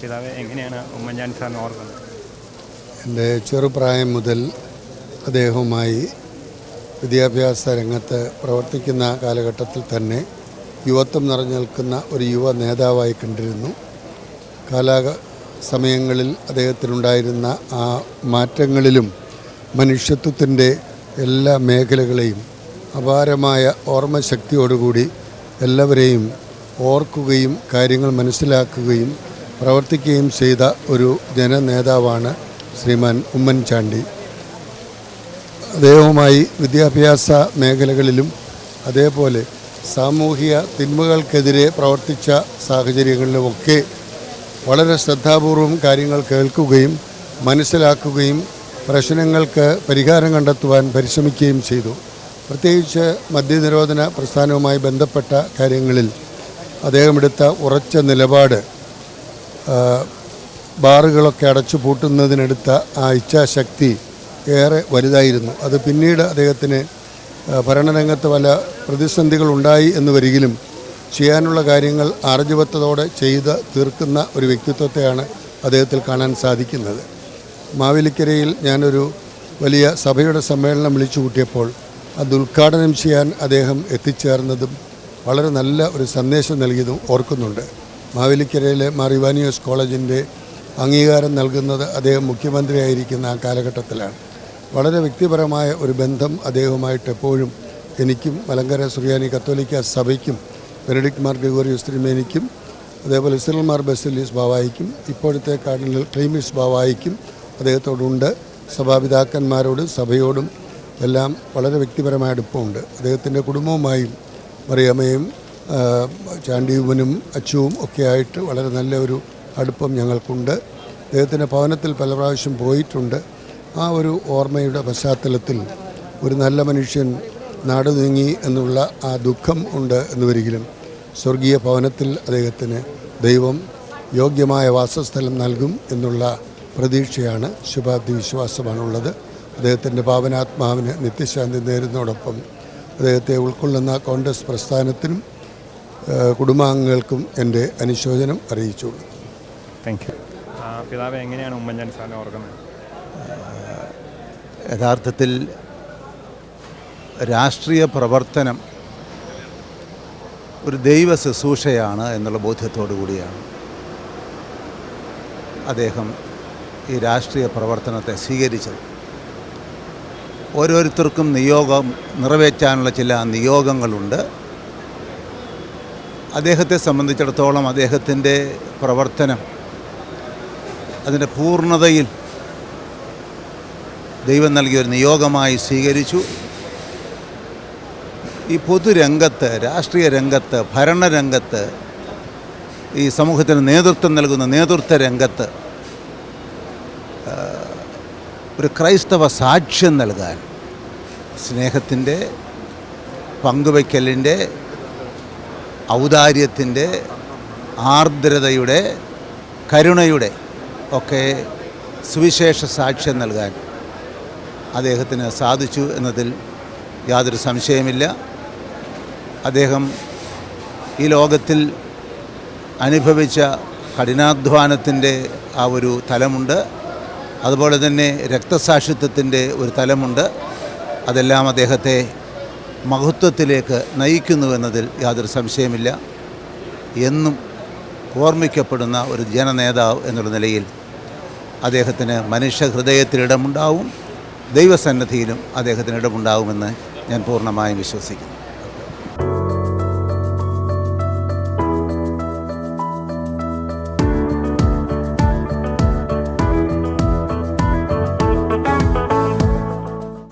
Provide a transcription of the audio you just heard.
പിതാവ് എങ്ങനെയാണ് ഉമ്മൻചാണ്ടി സാറിന് ഓർക്കുന്നത്? എന്റെ ചെറുപ്രായം മുതൽ അദ്ദേഹവുമായി വിദ്യാഭ്യാസ രംഗത്ത് പ്രവർത്തിക്കുന്ന കാലഘട്ടത്തിൽ തന്നെ യുവത്വം നിറഞ്ഞു നിൽക്കുന്ന ഒരു യുവ നേതാവായി കണ്ടിരുന്നു. കാലാക സമയങ്ങളിൽ അദ്ദേഹത്തിനുണ്ടായിരുന്ന ആ മാറ്റങ്ങളിലും മനുഷ്യത്വത്തിന്റെ എല്ലാ മേഖലകളെയും അപാരമായ ഓർമ്മശക്തിയോടുകൂടി എല്ലാവരെയും ഓർക്കുകയും കാര്യങ്ങൾ മനസ്സിലാക്കുകയും പ്രവർത്തിക്കുകയും ചെയ്ത ഒരു ജനനേതാവാണ് ശ്രീമാൻ ഉമ്മൻചാണ്ടി. അദ്ദേഹവുമായി വിദ്യാഭ്യാസ മേഖലകളിലും അതേപോലെ സാമൂഹിക തിന്മകൾക്കെതിരെ പ്രവർത്തിച്ച സാഹചര്യങ്ങളിലുമൊക്കെ വളരെ ശ്രദ്ധാപൂർവം കാര്യങ്ങൾ കേൾക്കുകയും മനസ്സിലാക്കുകയും പ്രശ്നങ്ങൾക്ക് പരിഹാരം കണ്ടെത്തുവാൻ പരിശ്രമിക്കുകയും ചെയ്തു. പ്രത്യേകിച്ച് മദ്യനിരോധന പ്രസ്ഥാനവുമായി ബന്ധപ്പെട്ട കാര്യങ്ങളിൽ അദ്ദേഹം എടുത്ത ഉറച്ച നിലപാട് ബാറുകളൊക്കെ അടച്ചു പൂട്ടുന്നതിനെടുത്ത ആ ഇച്ഛാശക്തി ഏറെ വലുതായിരുന്നു. അത് പിന്നീട് അദ്ദേഹത്തിന് ഭരണരംഗത്ത് പല പ്രതിസന്ധികൾ ഉണ്ടായി എന്ന് വരികിലും ചെയ്യാനുള്ള കാര്യങ്ങൾ ആർജവത്വത്തോടെ ചെയ്ത് തീർക്കുന്ന ഒരു വ്യക്തിത്വത്തെയാണ് അദ്ദേഹത്തിൽ കാണാൻ സാധിക്കുന്നത്. മാവേലിക്കരയിൽ ഞാനൊരു വലിയ സഭയുടെ സമ്മേളനം വിളിച്ചു കൂട്ടിയപ്പോൾ അത് ഉദ്ഘാടനം ചെയ്യാൻ അദ്ദേഹം എത്തിച്ചേർന്നതും വളരെ നല്ല ഒരു സന്ദേശം നൽകിയതും ഓർക്കുന്നുണ്ട്. മാവേലിക്കരയിലെ മാർ കോളേജിന്റെ അംഗീകാരം നൽകുന്നത് അദ്ദേഹം മുഖ്യമന്ത്രിയായിരിക്കുന്ന ആ കാലഘട്ടത്തിലാണ്. വളരെ വ്യക്തിപരമായ ഒരു ബന്ധം അദ്ദേഹവുമായിട്ട് എപ്പോഴും എനിക്കും മലങ്കര സുറിയാനി കത്തോലിക്ക സഭയ്ക്കും ബെനഡിക്ട് മാർ ഗ്രിഗോറിയോസ് തിരുമേനിക്കും അതേപോലെ ഇസ്രൽ മാർ ബാവായിക്കും ഇപ്പോഴത്തെ കാർഡിനൽ ക്ലീമിസ് ബാവായിക്കും അദ്ദേഹത്തോടുണ്ട്. സഭാപിതാക്കന്മാരോടും സഭയോടും എല്ലാം വളരെ വ്യക്തിപരമായ അടുപ്പമുണ്ട്. അദ്ദേഹത്തിന്റെ കുടുംബവുമായും മറിയമ്മയും ചാണ്ടിയുവനും അച്ചുവും ഒക്കെ ആയിട്ട് വളരെ നല്ല ഒരു അടുപ്പം ഞങ്ങൾക്കുണ്ട്. അദ്ദേഹത്തിന്റെ ഭവനത്തിൽ പല പ്രാവശ്യം പോയിട്ടുണ്ട്. ആ ഒരു ഓർമ്മയുടെ പശ്ചാത്തലത്തിൽ ഒരു നല്ല മനുഷ്യൻ നാട് നീങ്ങി എന്നുള്ള ആ ദുഃഖം ഉണ്ട് എന്ന് വരികിലും സ്വർഗീയ ഭവനത്തിൽ അദ്ദേഹത്തിന് ദൈവം യോഗ്യമായ വാസസ്ഥലം നൽകും എന്നുള്ള പ്രതീക്ഷയാണ് ശുഭാപ്തി വിശ്വാസമാണുള്ളത് അദ്ദേഹത്തിന്റെ പാവനാത്മാവിന് നിത്യശാന്തി നേരുന്നതോടൊപ്പം അദ്ദേഹത്തെ ഉൾക്കൊള്ളുന്ന കോൺഗ്രസ് പ്രസ്ഥാനത്തിനും കുടുംബാംഗങ്ങൾക്കും എന്റെ അനുശോചനം അറിയിച്ചുള്ളൂ. താങ്ക് യു പിതാവ് എങ്ങനെയാണ് ഉമ്മൻചാണ്ടി സാറിനെ ഓർക്കുന്നത്? യഥാർത്ഥത്തിൽ രാഷ്ട്രീയ പ്രവർത്തനം ഒരു ദൈവ ശുശ്രൂഷയാണ് എന്നുള്ള ബോധ്യത്തോടു കൂടിയാണ് അദ്ദേഹം ഈ രാഷ്ട്രീയ പ്രവർത്തനത്തെ സ്വീകരിച്ചത്. ഓരോരുത്തർക്കും നിയോഗം നിറവേറ്റാനുള്ള ചില നിയോഗങ്ങളുണ്ട്. അദ്ദേഹത്തെ സംബന്ധിച്ചിടത്തോളം അദ്ദേഹത്തിന്റെ പ്രവർത്തനം അതിന്റെ പൂർണതയിൽ ദൈവം നൽകിയ ഒരു നിയോഗമായി സ്വീകരിച്ചു. ഈ പൊതുരംഗത്ത് രാഷ്ട്രീയ രംഗത്ത് ഭരണരംഗത്ത് ഈ സമൂഹത്തിന് നേതൃത്വം നൽകുന്ന നേതൃത്വ രംഗത്ത് ഒരു ക്രൈസ്തവ സാക്ഷ്യം നൽകാൻ സ്നേഹത്തിന്റെ പങ്കുവയ്ക്കലിന്റെ ഔദാര്യത്തിന്റെ ആർദ്രതയുടെ കരുണയുടെ ഒക്കെ സുവിശേഷ സാക്ഷ്യം നൽകാൻ അദ്ദേഹത്തിന് സാധിച്ചു എന്നതിൽ യാതൊരു സംശയമില്ല അദ്ദേഹം ഈ ലോകത്തിൽ അനുഭവിച്ച കഠിനാധ്വാനത്തിന്റെ ആ ഒരു തലമുണ്ട്. അതുപോലെ തന്നെ രക്തസാക്ഷിത്വത്തിന്റെ ഒരു തലമുണ്ട്. അതെല്ലാം അദ്ദേഹത്തെ മഹത്വത്തിലേക്ക് നയിക്കുന്നുവെന്നതിൽ യാതൊരു സംശയമില്ല. എന്നും ഓർമ്മിക്കപ്പെടുന്ന ഒരു ജനനേതാവ് എന്നുള്ള നിലയിൽ അദ്ദേഹത്തിന് മനുഷ്യ ഹൃദയത്തിൽ ഇടമുണ്ടാവും ദൈവസന്നിധിയിലും അദ്ദേഹത്തിന് ഇടമുണ്ടാവുമെന്ന് ഞാൻ പൂർണമായും വിശ്വസിക്കുന്നു.